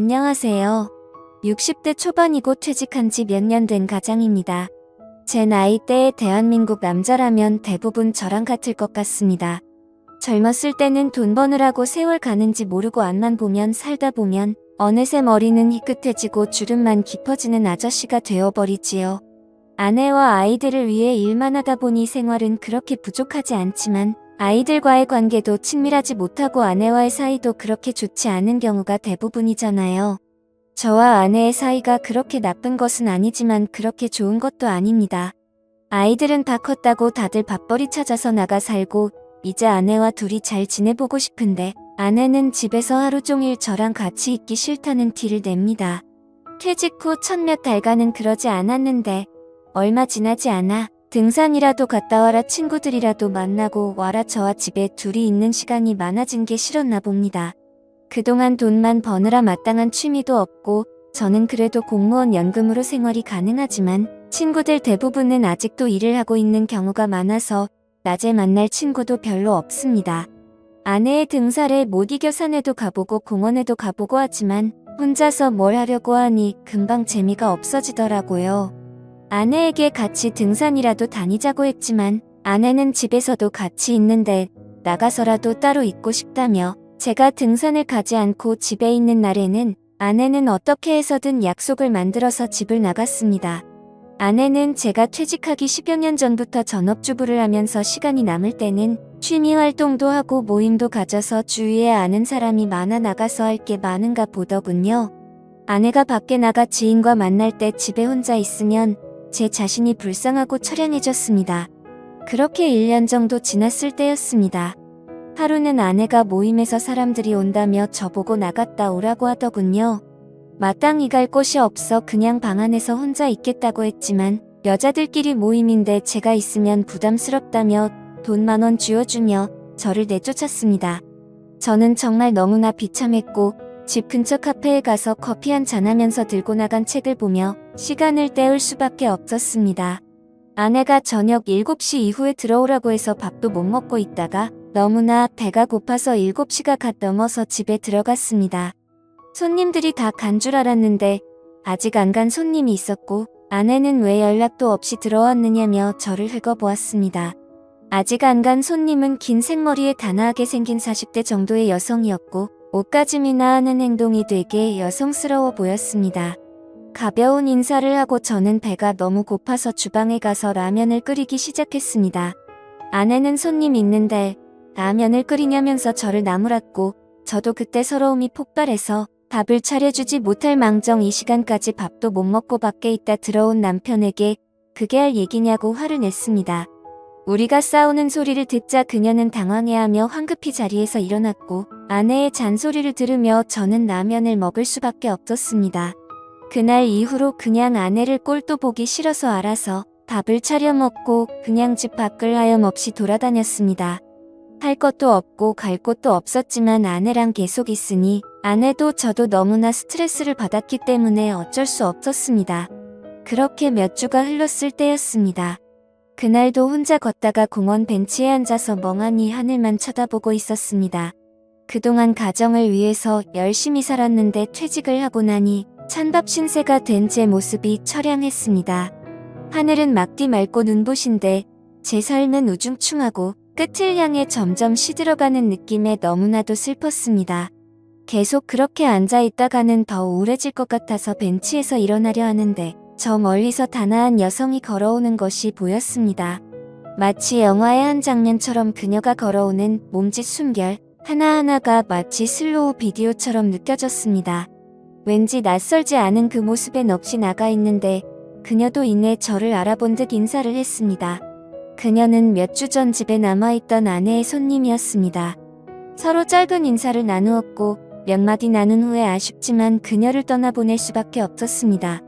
안녕하세요. 60대 초반이고 퇴직한 지 몇 년 된 가장입니다. 제 나이대의 대한민국 남자라면 대부분 저랑 같을 것 같습니다. 젊었을 때는 돈 버느라고 세월 가는지 모르고 앞만 보면 살다 보면 어느새 머리는 희끗해지고 주름만 깊어지는 아저씨가 되어버리지요. 아내와 아이들을 위해 일만 하다 보니 생활은 그렇게 부족하지 않지만 아이들과의 관계도 친밀하지 못하고 아내와의 사이도 그렇게 좋지 않은 경우가 대부분이잖아요. 저와 아내의 사이가 그렇게 나쁜 것은 아니지만 그렇게 좋은 것도 아닙니다. 아이들은 다 컸다고 다들 밥벌이 찾아서 나가 살고 이제 아내와 둘이 잘 지내보고 싶은데 아내는 집에서 하루 종일 저랑 같이 있기 싫다는 티를 냅니다. 퇴직 후 첫 몇 달간은 그러지 않았는데 얼마 지나지 않아 등산이라도 갔다 와라 친구들이라도 만나고 와라 저와 집에 둘이 있는 시간이 많아진 게 싫었나 봅니다. 그동안 돈만 버느라 마땅한 취미도 없고 저는 그래도 공무원 연금으로 생활이 가능하지만 친구들 대부분은 아직도 일을 하고 있는 경우가 많아서 낮에 만날 친구도 별로 없습니다. 아내의 등살에 못 이겨 산에도 가보고 공원에도 가보고 하지만 혼자서 뭘 하려고 하니 금방 재미가 없어지더라고요. 아내에게 같이 등산이라도 다니자고 했지만 아내는 집에서도 같이 있는데 나가서라도 따로 있고 싶다며 제가 등산을 가지 않고 집에 있는 날에는 아내는 어떻게 해서든 약속을 만들어서 집을 나갔습니다. 아내는 제가 퇴직하기 10여 년 전부터 전업주부를 하면서 시간이 남을 때는 취미 활동도 하고 모임도 가져서 주위에 아는 사람이 많아 나가서 할 게 많은가 보더군요. 아내가 밖에 나가 지인과 만날 때 집에 혼자 있으면 제 자신이 불쌍하고 처량해졌습니다. 그렇게 1년 정도 지났을 때였습니다. 하루는 아내가 모임에서 사람들이 온다며 저보고 나갔다 오라고 하더군요. 마땅히 갈 곳이 없어 그냥 방 안에서 혼자 있겠다고 했지만 여자들끼리 모임인데 제가 있으면 부담스럽다며 돈 만 원 쥐어주며 저를 내쫓았습니다. 저는 정말 너무나 비참했고 집 근처 카페에 가서 커피 한잔 하면서 들고 나간 책을 보며 시간을 때울 수밖에 없었습니다. 아내가 저녁 7시 이후에 들어오라고 해서 밥도 못 먹고 있다가 너무나 배가 고파서 7시가 갓 넘어서 집에 들어갔습니다. 손님들이 다 간 줄 알았는데 아직 안 간 손님이 있었고 아내는 왜 연락도 없이 들어왔느냐며 저를 흙어보았습니다. 아직 안 간 손님은 긴 생머리에 단아하게 생긴 40대 정도의 여성이었고 옷가짐이나 하는 행동이 되게 여성스러워 보였습니다. 가벼운 인사를 하고 저는 배가 너무 고파서 주방에 가서 라면을 끓이기 시작했습니다. 아내는 손님 있는데 라면을 끓이냐면서 저를 나무랐고 저도 그때 서러움이 폭발해서 밥을 차려주지 못할 망정 이 시간까지 밥도 못 먹고 밖에 있다 들어온 남편에게 그게 할 얘기냐고 화를 냈습니다. 우리가 싸우는 소리를 듣자 그녀는 당황해하며 황급히 자리에서 일어났고 아내의 잔소리를 들으며 저는 라면을 먹을 수밖에 없었습니다. 그날 이후로 그냥 아내를 꼴도 보기 싫어서 알아서 밥을 차려 먹고 그냥 집 밖을 하염없이 돌아다녔습니다. 할 것도 없고 갈 곳도 없었지만 아내랑 계속 있으니 아내도 저도 너무나 스트레스를 받았기 때문에 어쩔 수 없었습니다. 그렇게 몇 주가 흘렀을 때였습니다. 그날도 혼자 걷다가 공원 벤치에 앉아서 멍하니 하늘만 쳐다보고 있었습니다. 그동안 가정을 위해서 열심히 살았는데 퇴직을 하고 나니 찬밥 신세가 된 제 모습이 처량했습니다. 하늘은 막디 맑고 눈부신데 제 삶은 우중충하고 끝을 향해 점점 시들어가는 느낌에 너무나도 슬펐습니다. 계속 그렇게 앉아 있다가는 더 우울해질 것 같아서 벤치에서 일어나려 하는데 저 멀리서 단아한 여성이 걸어오는 것이 보였습니다. 마치 영화의 한 장면처럼 그녀가 걸어오는 몸짓 숨결 하나하나가 마치 슬로우 비디오처럼 느껴졌습니다. 왠지 낯설지 않은 그 모습에 넋이 나가 있는데 그녀도 이내 저를 알아본 듯 인사를 했습니다. 그녀는 몇 주 전 집에 남아있던 아내의 손님이었습니다. 서로 짧은 인사를 나누었고 몇 마디 나눈 후에 아쉽지만 그녀를 떠나보낼 수밖에 없었습니다.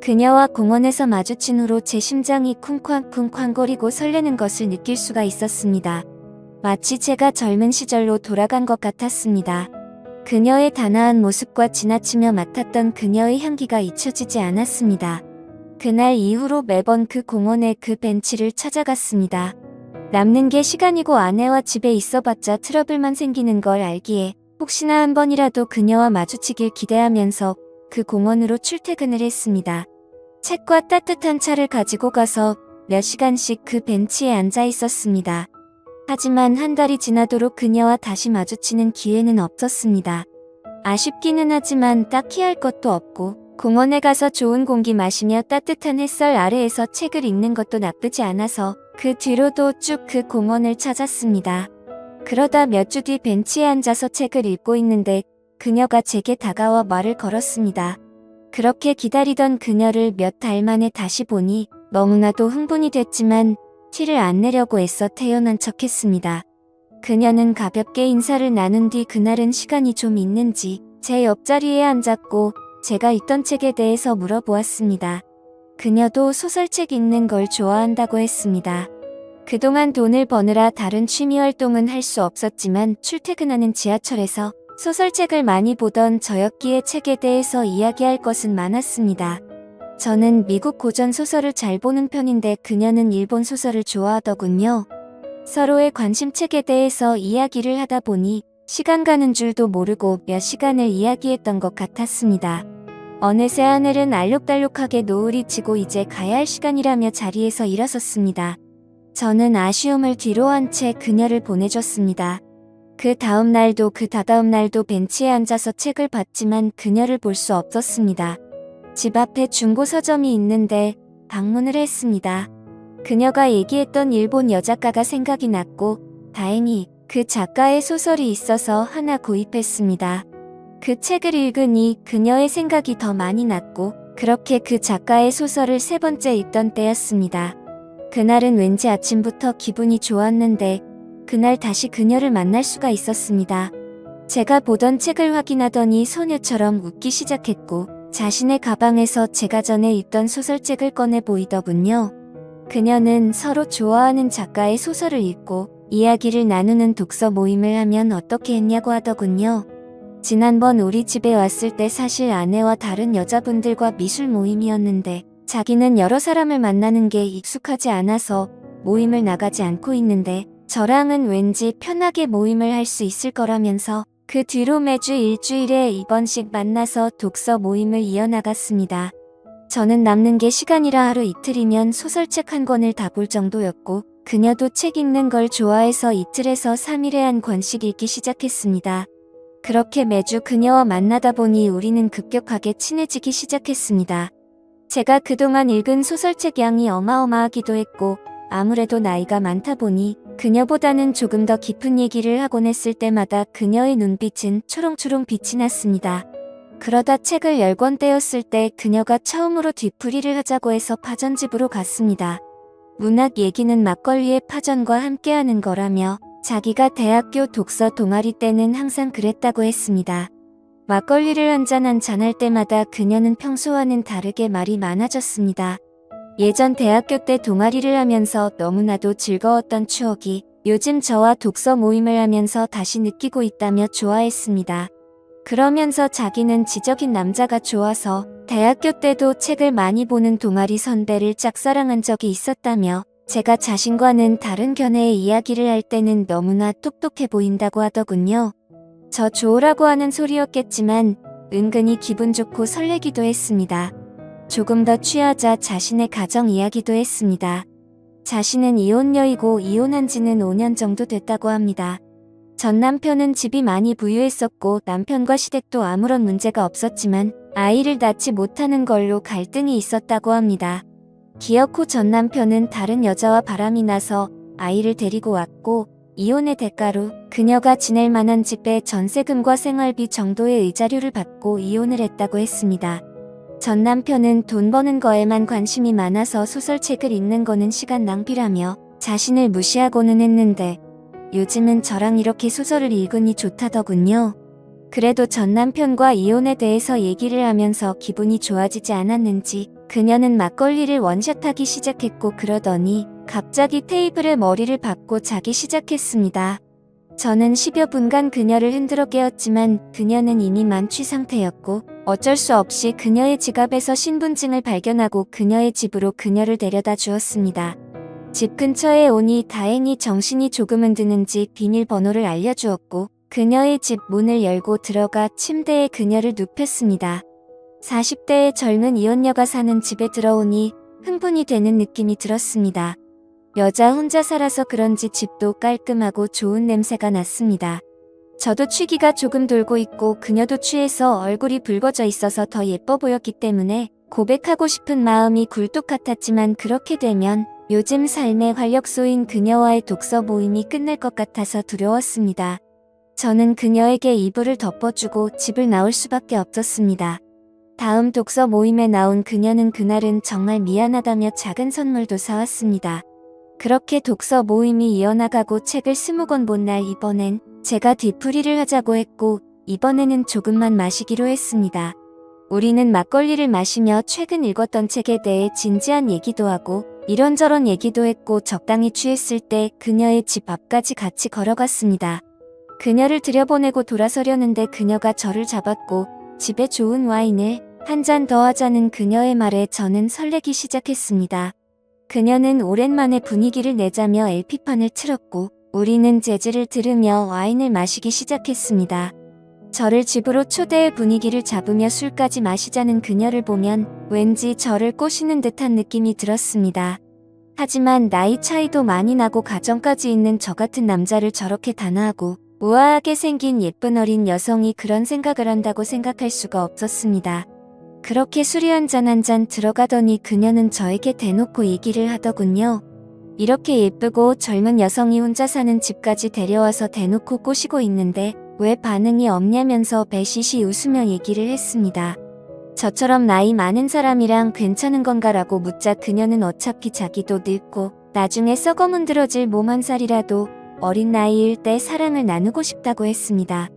그녀와 공원에서 마주친 후로 제 심장이 쿵쾅쿵쾅거리고 설레는 것을 느낄 수가 있었습니다. 마치 제가 젊은 시절로 돌아간 것 같았습니다. 그녀의 단아한 모습과 지나치며 맡았던 그녀의 향기가 잊혀지지 않았습니다. 그날 이후로 매번 그 공원의 그 벤치를 찾아갔습니다. 남는 게 시간이고 아내와 집에 있어봤자 트러블만 생기는 걸 알기에 혹시나 한 번이라도 그녀와 마주치길 기대하면서 그 공원으로 출퇴근을 했습니다. 책과 따뜻한 차를 가지고 가서 몇 시간씩 그 벤치에 앉아 있었습니다. 하지만 한 달이 지나도록 그녀와 다시 마주치는 기회는 없었습니다. 아쉽기는 하지만 딱히 할 것도 없고 공원에 가서 좋은 공기 마시며 따뜻한 햇살 아래에서 책을 읽는 것도 나쁘지 않아서 그 뒤로도 쭉 그 공원을 찾았습니다. 그러다 몇 주 뒤 벤치에 앉아서 책을 읽고 있는데 그녀가 제게 다가와 말을 걸었습니다. 그렇게 기다리던 그녀를 몇 달 만에 다시 보니 너무나도 흥분이 됐지만 티를 안 내려고 애써 태연한 척 했습니다. 그녀는 가볍게 인사를 나눈 뒤 그날은 시간이 좀 있는지 제 옆자리에 앉았고 제가 읽던 책에 대해서 물어보았습니다. 그녀도 소설책 읽는 걸 좋아한다고 했습니다. 그동안 돈을 버느라 다른 취미 활동은 할 수 없었지만 출퇴근하는 지하철에서 소설책을 많이 보던 저였기에 책에 대해서 이야기할 것은 많았습니다. 저는 미국 고전 소설을 잘 보는 편인데 그녀는 일본 소설을 좋아하더군요. 서로의 관심책에 대해서 이야기를 하다 보니 시간 가는 줄도 모르고 몇 시간을 이야기했던 것 같았습니다. 어느새 하늘은 알록달록하게 노을이 지고 이제 가야 할 시간이라며 자리에서 일어섰습니다. 저는 아쉬움을 뒤로한 채 그녀를 보내줬습니다. 그 다음 날도 그 다다음 날도 벤치에 앉아서 책을 봤지만 그녀를 볼 수 없었습니다. 집 앞에 중고 서점이 있는데 방문을 했습니다. 그녀가 얘기했던 일본 여작가가 생각이 났고 다행히 그 작가의 소설이 있어서 하나 구입했습니다. 그 책을 읽으니 그녀의 생각이 더 많이 났고 그렇게 그 작가의 소설을 세 번째 읽던 때였습니다. 그날은 왠지 아침부터 기분이 좋았는데 그날 다시 그녀를 만날 수가 있었습니다. 제가 보던 책을 확인하더니 소녀처럼 웃기 시작했고 자신의 가방에서 제가 전에 읽던 소설책을 꺼내 보이더군요. 그녀는 서로 좋아하는 작가의 소설을 읽고 이야기를 나누는 독서 모임을 하면 어떻게 했냐고 하더군요. 지난번 우리 집에 왔을 때 사실 아내와 다른 여자분들과 미술 모임이었는데 자기는 여러 사람을 만나는 게 익숙하지 않아서 모임을 나가지 않고 있는데 저랑은 왠지 편하게 모임을 할 수 있을 거라면서 그 뒤로 매주 일주일에 2번씩 만나서 독서 모임을 이어나갔습니다. 저는 남는 게 시간이라 하루 이틀이면 소설책 한 권을 다 볼 정도였고 그녀도 책 읽는 걸 좋아해서 이틀에서 3일에 한 권씩 읽기 시작했습니다. 그렇게 매주 그녀와 만나다 보니 우리는 급격하게 친해지기 시작했습니다. 제가 그동안 읽은 소설책 양이 어마어마하기도 했고 아무래도 나이가 많다 보니 그녀보다는 조금 더 깊은 얘기를 하곤 했을 때마다 그녀의 눈빛은 초롱초롱 빛이 났습니다. 그러다 책을 열 권 떼었을 때 그녀가 처음으로 뒤풀이를 하자고 해서 파전집으로 갔습니다. 문학 얘기는 막걸리의 파전과 함께하는 거라며 자기가 대학교 독서 동아리 때는 항상 그랬다고 했습니다. 막걸리를 한 잔 한 잔 할 때마다 그녀는 평소와는 다르게 말이 많아졌습니다. 예전 대학교 때 동아리를 하면서 너무나도 즐거웠던 추억이 요즘 저와 독서 모임을 하면서 다시 느끼고 있다며 좋아했습니다. 그러면서 자기는 지적인 남자가 좋아서 대학교 때도 책을 많이 보는 동아리 선배를 짝사랑한 적이 있었다며 제가 자신과는 다른 견해의 이야기를 할 때는 너무나 똑똑해 보인다고 하더군요. 저 좋으라고 하는 소리였겠지만 은근히 기분 좋고 설레기도 했습니다. 조금 더 취하자 자신의 가정 이야기도 했습니다. 자신은 이혼녀이고 이혼한 지는 5년 정도 됐다고 합니다. 전 남편은 집이 많이 부유했었고 남편과 시댁도 아무런 문제가 없었지만 아이를 낳지 못하는 걸로 갈등이 있었다고 합니다. 후전 남편은 다른 여자와 바람이 나서 아이를 데리고 왔고 이혼의 대가로 그녀가 지낼 만한 집에 전세금과 생활비 정도의 의자료를 받고 이혼을 했다고 했습니다. 전 남편은 돈 버는 거에만 관심이 많아서 소설책을 읽는 거는 시간 낭비라며 자신을 무시하고는 했는데 요즘은 저랑 이렇게 소설을 읽으니 좋다더군요. 그래도 전 남편과 이혼에 대해서 얘기를 하면서 기분이 좋아지지 않았는지 그녀는 막걸리를 원샷하기 시작했고 그러더니 갑자기 테이블에 머리를 박고 자기 시작했습니다. 저는 10여 분간 그녀를 흔들어 깨웠지만 그녀는 이미 만취 상태였고 어쩔 수 없이 그녀의 지갑에서 신분증을 발견하고 그녀의 집으로 그녀를 데려다 주었습니다. 집 근처에 오니 다행히 정신이 조금은 드는지 비밀번호를 알려주었고 그녀의 집 문을 열고 들어가 침대에 그녀를 눕혔습니다. 40대의 젊은 이혼녀가 사는 집에 들어오니 흥분이 되는 느낌이 들었습니다. 여자 혼자 살아서 그런지 집도 깔끔하고 좋은 냄새가 났습니다. 저도 취기가 조금 돌고 있고 그녀도 취해서 얼굴이 붉어져 있어서 더 예뻐 보였기 때문에 고백하고 싶은 마음이 굴뚝 같았지만 그렇게 되면 요즘 삶의 활력소인 그녀와의 독서 모임이 끝날 것 같아서 두려웠습니다. 저는 그녀에게 이불을 덮어주고 집을 나올 수밖에 없었습니다. 다음 독서 모임에 나온 그녀는 그날은 정말 미안하다며 작은 선물도 사왔습니다. 그렇게 독서 모임이 이어나가고 책을 스무 권 본 날 이번엔 제가 뒤풀이를 하자고 했고 이번에는 조금만 마시기로 했습니다. 우리는 막걸리를 마시며 최근 읽었던 책에 대해 진지한 얘기도 하고 이런저런 얘기도 했고 적당히 취했을 때 그녀의 집 앞까지 같이 걸어갔습니다. 그녀를 들여보내고 돌아서려는데 그녀가 저를 잡았고 집에 좋은 와인을 한 잔 더 하자는 그녀의 말에 저는 설레기 시작했습니다. 그녀는 오랜만에 분위기를 내자며 LP판을 틀었고 우리는 재즈를 들으며 와인을 마시기 시작했습니다. 저를 집으로 초대해 분위기를 잡으며 술까지 마시자는 그녀를 보면 왠지 저를 꼬시는 듯한 느낌이 들었습니다. 하지만 나이 차이도 많이 나고 가정까지 있는 저 같은 남자를 저렇게 단아하고 우아하게 생긴 예쁜 어린 여성이 그런 생각을 한다고 생각할 수가 없었습니다. 그렇게 술이 한 잔 한 잔 들어가더니 그녀는 저에게 대놓고 얘기를 하더군요. 이렇게 예쁘고 젊은 여성이 혼자 사는 집까지 데려와서 대놓고 꼬시고 있는데 왜 반응이 없냐면서 배시시 웃으며 얘기를 했습니다. 저처럼 나이 많은 사람이랑 괜찮은 건가라고 묻자 그녀는 어차피 자기도 늙고 나중에 썩어 문드러질 몸 한 살이라도 어린 나이일 때 사랑을 나누고 싶다고 했습니다.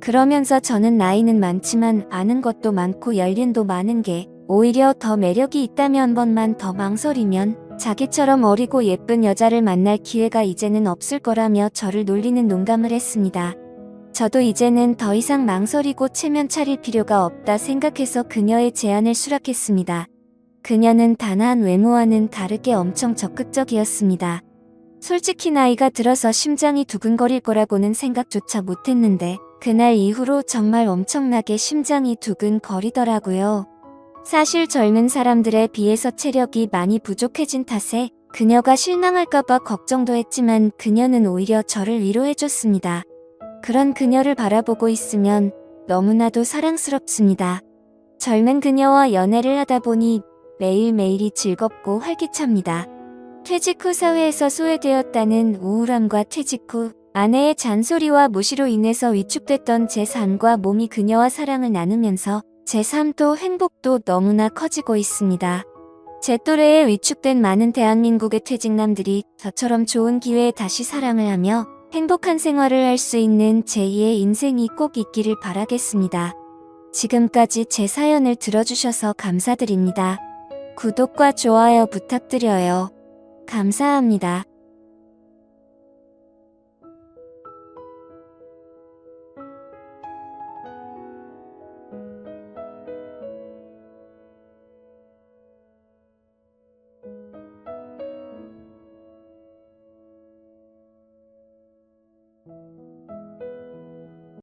그러면서 저는 나이는 많지만 아는 것도 많고 연륜도 많은 게 오히려 더 매력이 있다며 한 번만 더 망설이면 자기처럼 어리고 예쁜 여자를 만날 기회가 이제는 없을 거라며 저를 놀리는 농담을 했습니다. 저도 이제는 더 이상 망설이고 체면 차릴 필요가 없다 생각해서 그녀의 제안을 수락했습니다. 그녀는 단아한 외모와는 다르게 엄청 적극적이었습니다. 솔직히 나이가 들어서 심장이 두근거릴 거라고는 생각조차 못했는데 그날 이후로 정말 엄청나게 심장이 두근거리더라고요. 사실 젊은 사람들에 비해서 체력이 많이 부족해진 탓에 그녀가 실망할까봐 걱정도 했지만 그녀는 오히려 저를 위로해줬습니다. 그런 그녀를 바라보고 있으면 너무나도 사랑스럽습니다. 젊은 그녀와 연애를 하다 보니 매일매일이 즐겁고 활기찹니다. 퇴직 후 사회에서 소외되었다는 우울함과 퇴직 후 아내의 잔소리와 무시로 인해서 위축됐던 제 삶과 몸이 그녀와 사랑을 나누면서 제 삶도 행복도 너무나 커지고 있습니다. 제 또래에 위축된 많은 대한민국의 퇴직남들이 저처럼 좋은 기회에 다시 사랑을 하며 행복한 생활을 할 수 있는 제2의 인생이 꼭 있기를 바라겠습니다. 지금까지 제 사연을 들어주셔서 감사드립니다. 구독과 좋아요 부탁드려요. 감사합니다.